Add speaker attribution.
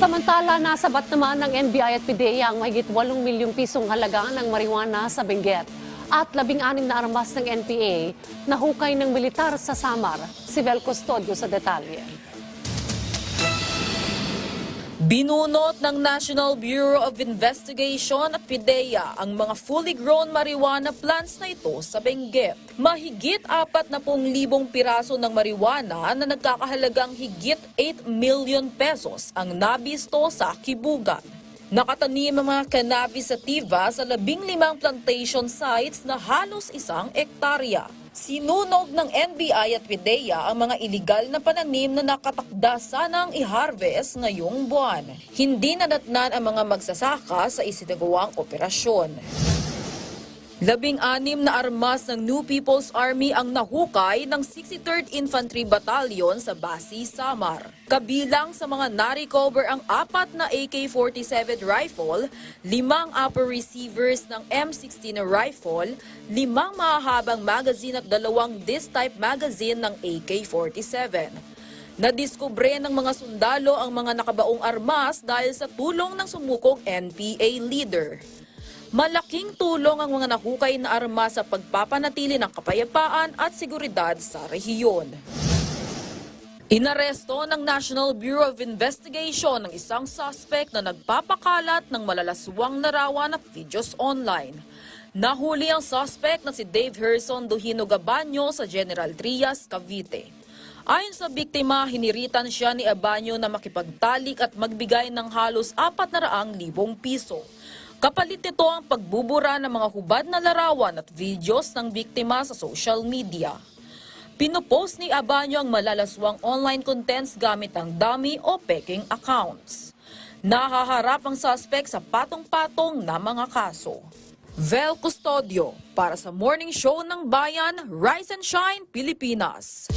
Speaker 1: Samantala, nasabat naman ng NBI at PDEA ang mahigit 8 milyong pisong halaga ng marijuana sa Benguet. At labing-anim na armas ng NPA na hukay ng militar sa Samar. Si Vel Custodio sa detalye.
Speaker 2: Binunot ng National Bureau of Investigation at PIDEA ang mga fully grown marijuana plants na ito sa Benguet. Mahigit 40,000 piraso ng marijuana na nagkakahalagang higit 8 million pesos ang nabisto sa Kibugan. Nakatanim ang mga cannabis sativa sa labing limang plantation sites na halos isang ektarya. Sinunog ng NBI at PIDEA ang mga iligal na pananim na nakatakda sanang i-harvest ngayong buwan. Hindi nadatnan ang mga magsasaka sa isinagawang operasyon. Labing-anim na armas ng New People's Army ang nahukay ng 63rd Infantry Battalion sa Basi, Samar. Kabilang sa mga na-recover ang apat na AK-47 rifle, limang upper receivers ng M16 na rifle, limang mahahabang magazine at dalawang this-type magazine ng AK-47. Nadiskubre ng mga sundalo ang mga nakabaong armas dahil sa tulong ng sumukong NPA leader. Malaking tulong ang mga nahukay na armas sa pagpapanatili ng kapayapaan at seguridad sa rehiyon. Inaresto ng National Bureau of Investigation ang isang suspect na nagpapakalat ng malalaswang larawan at videos online. Nahuli ang suspect na si Dave Herson Duhino Gabanyo sa General Trias, Cavite. Ayon sa biktima, hiniritan siya ni Abanyo na makipagtalik at magbigay ng halos 400,000 piso. Kapalit nito ang pagbubura ng mga hubad na larawan at videos ng biktima sa social media. Pinopost ni Abanyo ang malalaswang online contents gamit ang dummy o peking accounts. Nahaharap ang suspect sa patong-patong na mga kaso. Vel Custodio para sa Morning Show ng Bayan, Rise and Shine, Pilipinas.